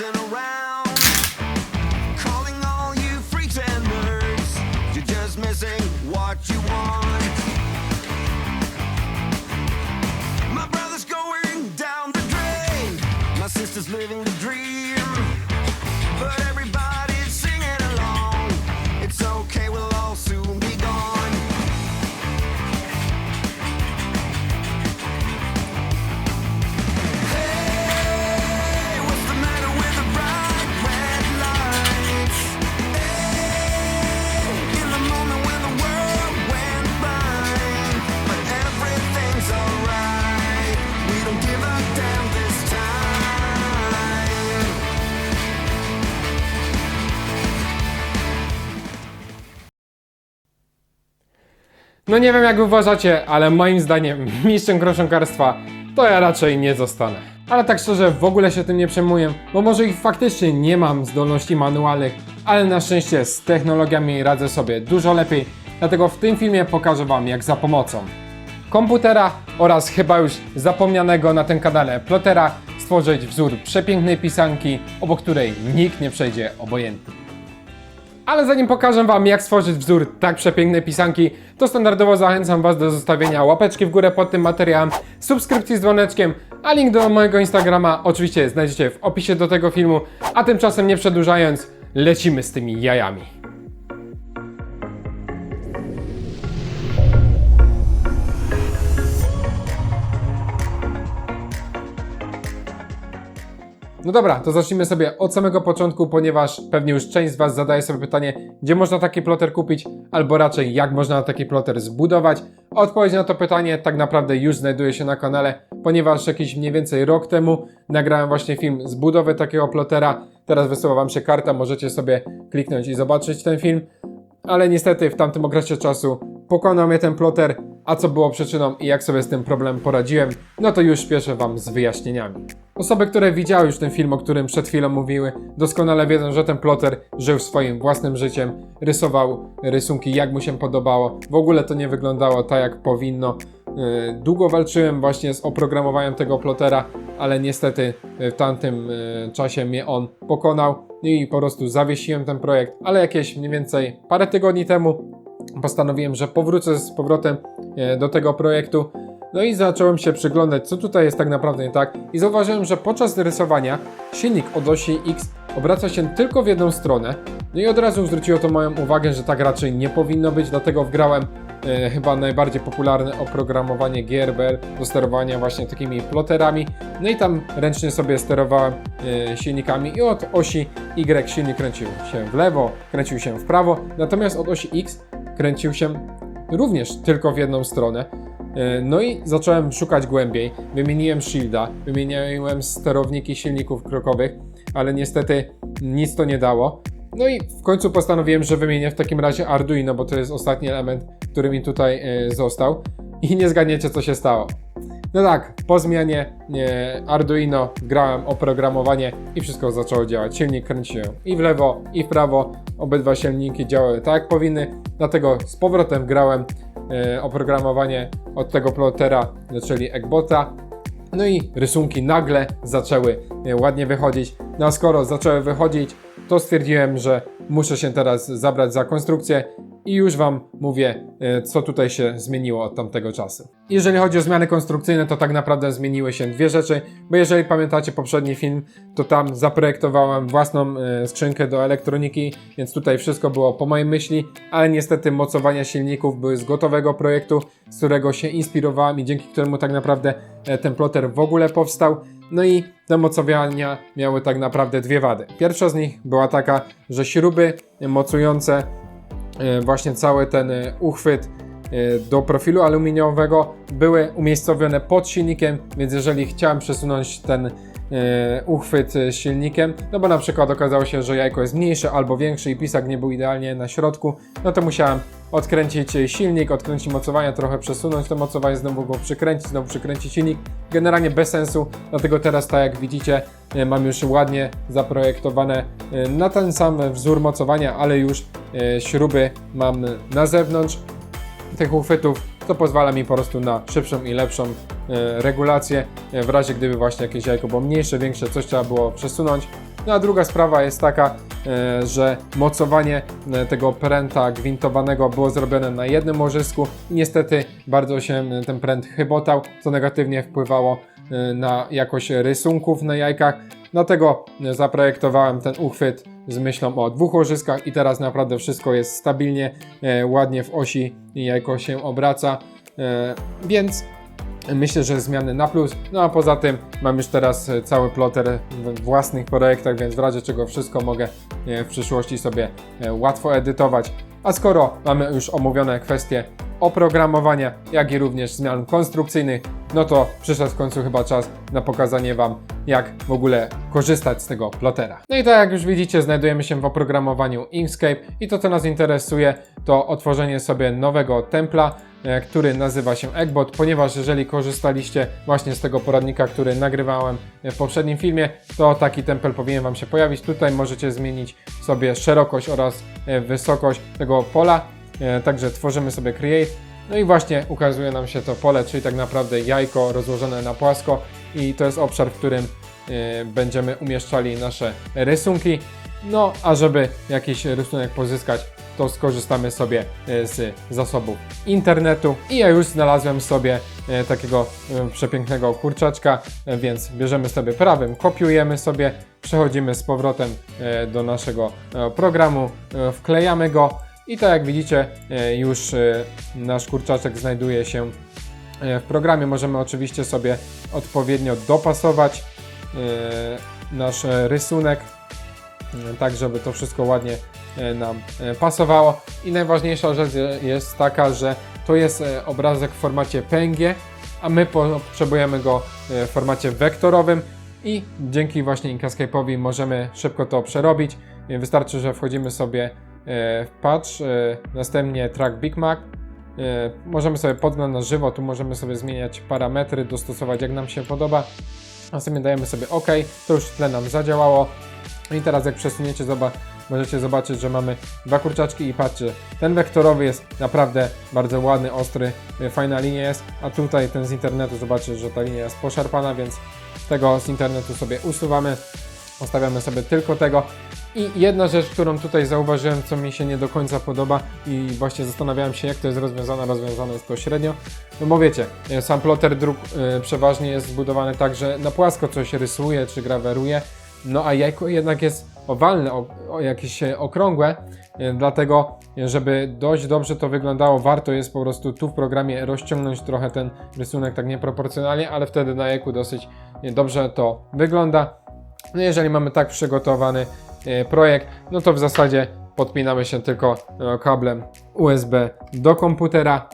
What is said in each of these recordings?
messing around. Calling all you freaks and nerds. You're just missing what you want. My brother's going down the drain. My sister's living. No nie wiem jak uważacie, ale moim zdaniem mistrzem krosząkarstwa to ja raczej nie zostanę. Ale tak szczerze w ogóle się tym nie przejmuję, bo może ich faktycznie nie mam zdolności manualnych, ale na szczęście z technologiami radzę sobie dużo lepiej, dlatego w tym filmie pokażę wam jak za pomocą komputera oraz chyba już zapomnianego na tym kanale plotera stworzyć wzór przepięknej pisanki, obok której nikt nie przejdzie obojętny. Ale zanim pokażę Wam, jak stworzyć wzór tak przepięknej pisanki, to standardowo zachęcam Was do zostawienia łapeczki w górę pod tym materiałem, subskrypcji z dzwoneczkiem, a link do mojego Instagrama oczywiście znajdziecie w opisie do tego filmu, a tymczasem nie przedłużając, lecimy z tymi jajami. No dobra, to zacznijmy sobie od samego początku, ponieważ pewnie już część z Was zadaje sobie pytanie, gdzie można taki ploter kupić, albo raczej jak można taki ploter zbudować. Odpowiedź na to pytanie tak naprawdę już znajduje się na kanale, ponieważ jakiś mniej więcej rok temu nagrałem właśnie film z budowy takiego plotera. Teraz wysyła Wam się karta, możecie sobie kliknąć i zobaczyć ten film. Ale niestety w tamtym okresie czasu pokonał mnie ten ploter, a co było przyczyną i jak sobie z tym problemem poradziłem, no to już spieszę Wam z wyjaśnieniami. Osoby, które widziały już ten film, o którym przed chwilą mówiły, doskonale wiedzą, że ten ploter żył swoim własnym życiem, rysował rysunki jak mu się podobało. W ogóle to nie wyglądało tak jak powinno. Yy, Długo walczyłem właśnie z oprogramowaniem tego plotera, ale niestety w tamtym yy, czasie mnie on pokonał i po prostu zawiesiłem ten projekt, ale jakieś mniej więcej parę tygodni temu postanowiłem, że powrócę z powrotem e, do tego projektu. No i zacząłem się przyglądać, co tutaj jest tak naprawdę nie tak. I zauważyłem, że podczas rysowania silnik od osi X obraca się tylko w jedną stronę. No i od razu zwróciło to moją uwagę, że tak raczej nie powinno być, dlatego wgrałem e, chyba najbardziej popularne oprogramowanie GRBL do sterowania właśnie takimi ploterami. No i tam ręcznie sobie sterowałem e, silnikami i od osi Y silnik kręcił się w lewo, kręcił się w prawo, natomiast od osi X kręcił się również tylko w jedną stronę. E, No i zacząłem szukać głębiej. Wymieniłem shielda, wymieniłem sterowniki silników krokowych, ale niestety nic to nie dało. No i w końcu postanowiłem, że wymienię w takim razie Arduino, bo to jest ostatni element, który mi tutaj e, został. I nie zgadniecie, co się stało. No tak, po zmianie Arduino grałem oprogramowanie i wszystko zaczęło działać. Silnik kręci i w lewo, i w prawo. Obydwa silniki działały tak, jak powinny. Dlatego z powrotem grałem e, oprogramowanie od tego plotera, czyli Egbota. No i rysunki nagle zaczęły e, ładnie wychodzić. No a skoro zaczęły wychodzić, to stwierdziłem, że muszę się teraz zabrać za konstrukcję i już Wam mówię, e, co tutaj się zmieniło od tamtego czasu. Jeżeli chodzi o zmiany konstrukcyjne, to tak naprawdę zmieniły się dwie rzeczy, bo jeżeli pamiętacie poprzedni film, to tam zaprojektowałem własną e, skrzynkę do elektroniki, więc tutaj wszystko było po mojej myśli, ale niestety mocowania silników były z gotowego projektu, z którego się inspirowałem i dzięki któremu tak naprawdę e, ten ploter w ogóle powstał. No i te mocowania miały tak naprawdę dwie wady. Pierwsza z nich była taka, że śruby mocujące właśnie cały ten e, uchwyt e, do profilu aluminiowego były umiejscowione pod silnikiem, więc jeżeli chciałem przesunąć ten e, uchwyt e, silnikiem, no bo na przykład okazało się, że jajko jest mniejsze albo większe i pisak nie był idealnie na środku, no to musiałem odkręcić e, silnik, odkręcić mocowania, trochę przesunąć to mocowanie, znowu go przykręcić, znowu przykręcić silnik. Generalnie bez sensu, dlatego teraz tak jak widzicie e, mam już ładnie zaprojektowane e, na ten sam wzór mocowania, ale już e, śruby mam na zewnątrz tych uchwytów, co pozwala mi po prostu na szybszą i lepszą e, regulację, e, w razie gdyby właśnie jakieś jajko było mniejsze, większe, coś trzeba było przesunąć. No a druga sprawa jest taka, e, że mocowanie e, tego pręta gwintowanego było zrobione na jednym łożysku i niestety bardzo się e, ten pręt chybotał, co negatywnie wpływało e, na jakość rysunków na jajkach. Dlatego e, zaprojektowałem ten uchwyt z myślą o dwóch łożyskach i teraz naprawdę wszystko jest stabilnie, e, ładnie w osi i jajko się obraca, e, więc myślę, że zmiany na plus. No a poza tym mam już teraz e, cały ploter w własnych projektach, więc w razie czego wszystko mogę e, w przyszłości sobie e, łatwo edytować. A skoro mamy już omówione kwestie oprogramowania, jak i również zmian konstrukcyjnych, no to przyszedł w końcu chyba czas na pokazanie Wam, jak w ogóle korzystać z tego plotera. No i tak jak już widzicie, znajdujemy się w oprogramowaniu Inkscape i to, co nas interesuje, to otworzenie sobie nowego templa. E, który nazywa się Eggbot, ponieważ jeżeli korzystaliście właśnie z tego poradnika, który nagrywałem w poprzednim filmie, to taki tempel powinien Wam się pojawić. Tutaj możecie zmienić sobie szerokość oraz e, wysokość tego pola, e, także tworzymy sobie Create. No i właśnie ukazuje nam się to pole, czyli tak naprawdę jajko rozłożone na płasko i to jest obszar, w którym e, będziemy umieszczali nasze rysunki. No, a żeby jakiś rysunek pozyskać, to skorzystamy sobie e, z zasobów internetu. I ja już znalazłem sobie e, takiego e, przepięknego kurczaczka, więc bierzemy sobie prawym, kopiujemy sobie, przechodzimy z powrotem do naszego programu, wklejamy go i tak jak widzicie, już nasz kurczaczek znajduje się w programie. Możemy oczywiście sobie odpowiednio dopasować nasz rysunek tak żeby to wszystko ładnie nam e, pasowało. I najważniejsza rzecz je- jest taka, że to jest e, obrazek w formacie PNG, a my potrzebujemy go e, w formacie wektorowym i dzięki właśnie Inkscape'owi możemy szybko to przerobić. E, Wystarczy, że wchodzimy sobie e, w patch, e, następnie track Big Mac. E, Możemy sobie podgląd na żywo, tu możemy sobie zmieniać parametry, dostosować jak nam się podoba. Następnie dajemy sobie OK, to już w tle nam zadziałało. I teraz jak przesuniecie, zoba- możecie zobaczyć, że mamy dwa kurczaczki i patrzcie, ten wektorowy jest naprawdę bardzo ładny, ostry, y, fajna linia jest, a tutaj ten z internetu zobaczysz, że ta linia jest poszarpana, więc tego z internetu sobie usuwamy, ustawiamy sobie tylko tego. I jedna rzecz, którą tutaj zauważyłem, co mi się nie do końca podoba i właśnie zastanawiałem się, jak to jest rozwiązane, rozwiązane jest to średnio. No bo wiecie, y, sam plotter dróg y, przeważnie jest zbudowany tak, że na płasko coś rysuje czy graweruje, no a jajko jednak jest owalne, o, o jakieś e, okrągłe, e, dlatego e, żeby dość dobrze to wyglądało, warto jest po prostu tu w programie rozciągnąć trochę ten rysunek tak nieproporcjonalnie, ale wtedy na jajku dosyć dobrze to wygląda. No jeżeli mamy tak przygotowany projekt, no to w zasadzie podpinamy się tylko kablem USB do komputera.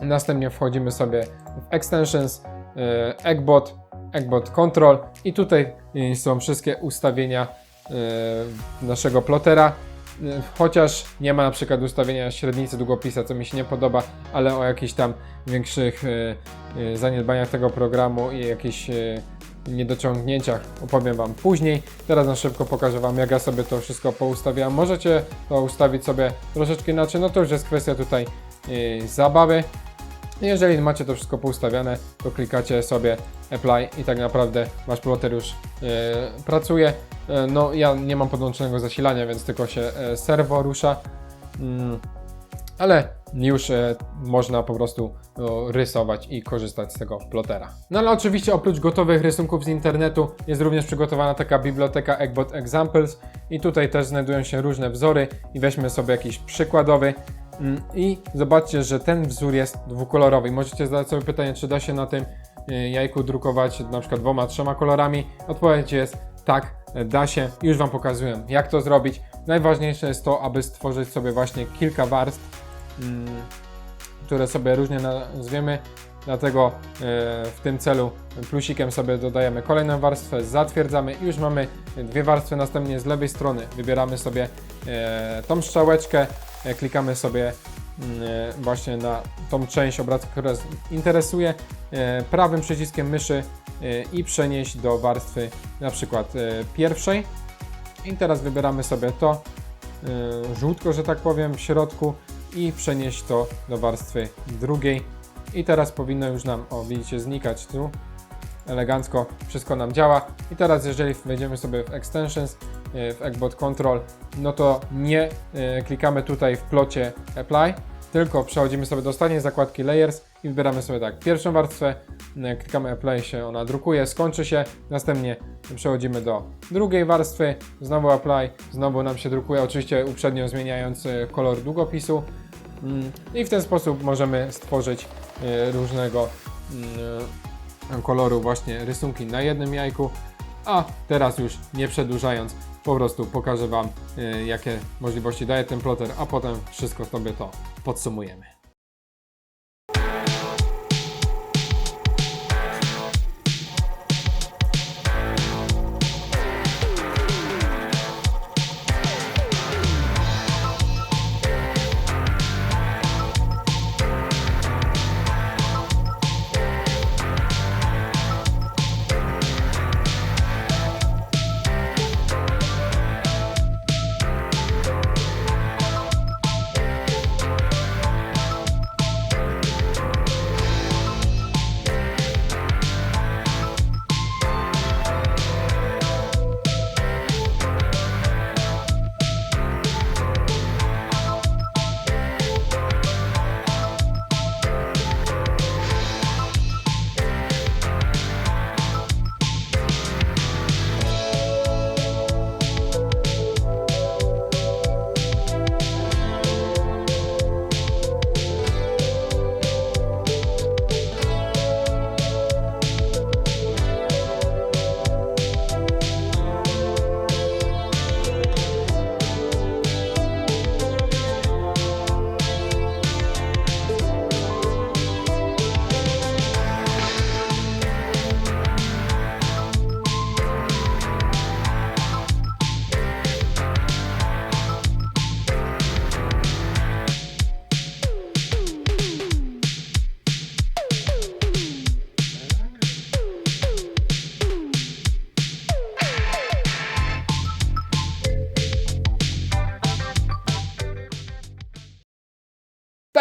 Następnie wchodzimy sobie w Extensions, Eggbot, Eggbot Control i tutaj są wszystkie ustawienia naszego plotera. E, Chociaż nie ma na przykład ustawienia średnicy długopisa, co mi się nie podoba, ale o jakichś tam większych e, e, zaniedbaniach tego programu i jakichś e, niedociągnięciach opowiem Wam później. Teraz na szybko pokażę Wam, jak ja sobie to wszystko poustawiam. Możecie to ustawić sobie troszeczkę inaczej, no to już jest kwestia tutaj e, zabawy. Jeżeli macie to wszystko poustawiane, to klikacie sobie Apply i tak naprawdę Wasz plotter już e, pracuje. E, no ja nie mam podłączonego zasilania, więc tylko się e, serwo rusza. Mm, ale już e, można po prostu o, rysować i korzystać z tego plotera. No ale oczywiście oprócz gotowych rysunków z internetu jest również przygotowana taka biblioteka Eggbot Examples i tutaj też znajdują się różne wzory i weźmy sobie jakiś przykładowy Mm, i zobaczcie, że ten wzór jest dwukolorowy. Możecie zadać sobie pytanie, czy da się na tym jajku drukować na przykład dwoma, trzema kolorami. Odpowiedź jest tak, da się. Już Wam pokazuję, jak to zrobić. Najważniejsze jest to, aby stworzyć sobie właśnie kilka warstw, mm, które sobie różnie nazwiemy. Dlatego e, w tym celu plusikiem sobie dodajemy kolejną warstwę, zatwierdzamy i już mamy dwie warstwy. Następnie z lewej strony wybieramy sobie e, tą strzałeczkę, e, klikamy sobie właśnie na tą część obrazka, która nas interesuje, e, prawym przyciskiem myszy e, i przenieść do warstwy na przykład pierwszej. I teraz wybieramy sobie to, żółtko, że tak powiem, w środku i przenieść to do warstwy drugiej. I teraz powinno już nam, o widzicie, znikać tu. Elegancko wszystko nam działa. I teraz jeżeli wejdziemy sobie w Extensions, w Eggbot Control, no to nie e, klikamy tutaj w plocie Apply, tylko przechodzimy sobie do ostatniej zakładki Layers i wybieramy sobie tak, pierwszą warstwę, e, klikamy Apply się ona drukuje, skończy się, następnie przechodzimy do drugiej warstwy, znowu Apply, znowu nam się drukuje, oczywiście uprzednio zmieniając e, kolor długopisu Mm, i w ten sposób możemy stworzyć e, różnego mm, koloru właśnie rysunki na jednym jajku, a teraz już nie przedłużając, po prostu pokażę Wam e, jakie możliwości daje ten plotter, a potem wszystko sobie to podsumujemy.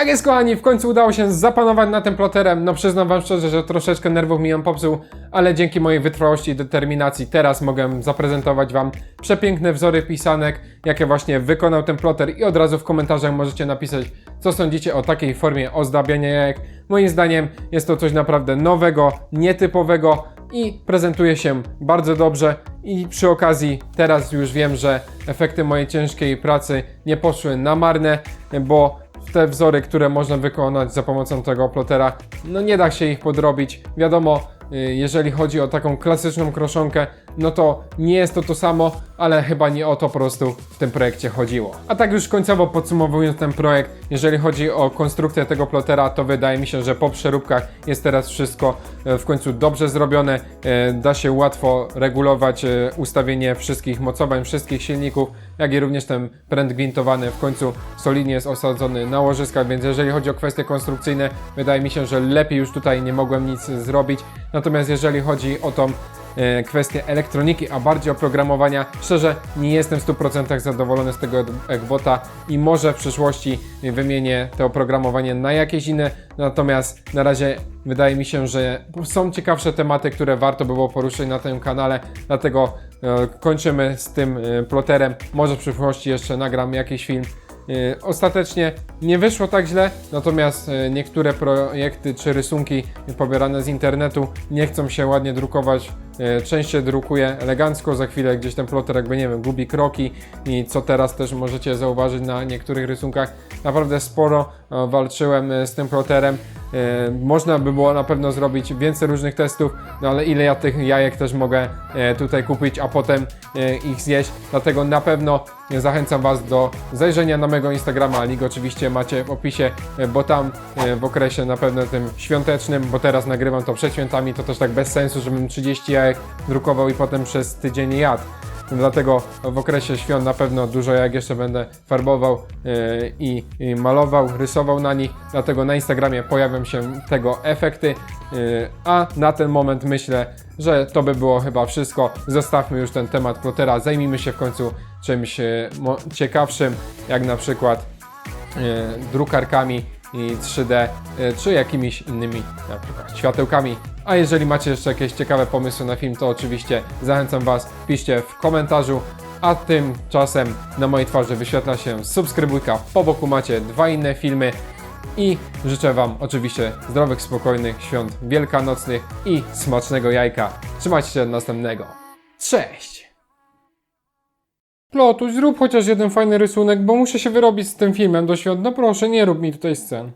Tak jest, kochani, w końcu udało się zapanować nad tym ploterem. No przyznam wam szczerze, że troszeczkę nerwów mi ją popsuł, ale dzięki mojej wytrwałości i determinacji teraz mogę zaprezentować wam przepiękne wzory pisanek, jakie właśnie wykonał ten ploter i od razu w komentarzach możecie napisać, co sądzicie o takiej formie ozdabiania jajek. Moim zdaniem jest to coś naprawdę nowego, nietypowego i prezentuje się bardzo dobrze i przy okazji teraz już wiem, że efekty mojej ciężkiej pracy nie poszły na marne, bo te wzory, które można wykonać za pomocą tego plotera, no nie da się ich podrobić. Wiadomo, y, jeżeli chodzi o taką klasyczną kroszonkę, no to nie jest to to samo, ale chyba nie o to po prostu w tym projekcie chodziło. A tak już końcowo podsumowując ten projekt, jeżeli chodzi o konstrukcję tego plotera, to wydaje mi się, że po przeróbkach jest teraz wszystko e, w końcu dobrze zrobione. E, Da się łatwo regulować e, ustawienie wszystkich mocowań, wszystkich silników, jak i również ten pręt gwintowany w końcu solidnie jest osadzony na łożyskach, więc jeżeli chodzi o kwestie konstrukcyjne, wydaje mi się, że lepiej już tutaj nie mogłem nic zrobić. Natomiast jeżeli chodzi o tą e, kwestię elektroniki, a bardziej oprogramowania. Szczerze, nie jestem w 100% zadowolony z tego Egbota i może w przyszłości wymienię to oprogramowanie na jakieś inne. Natomiast na razie wydaje mi się, że są ciekawsze tematy, które warto by było poruszyć na tym kanale. Dlatego kończymy z tym e, ploterem. Może w przyszłości jeszcze nagram jakiś film. E, Ostatecznie nie wyszło tak źle, natomiast e, niektóre projekty czy rysunki pobierane z internetu nie chcą się ładnie drukować. E, Częściej drukuję elegancko, za chwilę gdzieś ten ploter jakby nie wiem, gubi kroki i co teraz też możecie zauważyć na niektórych rysunkach. Naprawdę sporo e, walczyłem e, z tym ploterem. E, Można by było na pewno zrobić więcej różnych testów, no ale ile ja tych jajek też mogę tutaj kupić, a potem ich zjeść. Dlatego na pewno zachęcam Was do zajrzenia na mojego Instagrama. Link oczywiście macie w opisie, bo tam w okresie na pewno tym świątecznym, bo teraz nagrywam to przed świętami, to też tak bez sensu, żebym 30 jajek drukował i potem przez tydzień jadł. Dlatego w okresie świąt na pewno dużo jak jeszcze będę farbował yy, i, malował, rysował na nich. Dlatego na Instagramie pojawią się tego efekty. Yy, a na ten moment myślę, że to by było chyba wszystko. Zostawmy już ten temat plotera. Zajmijmy się w końcu czymś mo- ciekawszym, jak na przykład drukarkami i 3D, yy, czy jakimiś innymi na przykład światełkami. A jeżeli macie jeszcze jakieś ciekawe pomysły na film, to oczywiście zachęcam Was, piszcie w komentarzu. A tymczasem na mojej twarzy wyświetla się subskrybujka, po boku macie dwa inne filmy i życzę Wam oczywiście zdrowych, spokojnych świąt wielkanocnych i smacznego jajka. Trzymajcie się następnego. Cześć! Plotuś, zrób chociaż jeden fajny rysunek, bo muszę się wyrobić z tym filmem do świąt. No proszę, nie rób mi tutaj scen.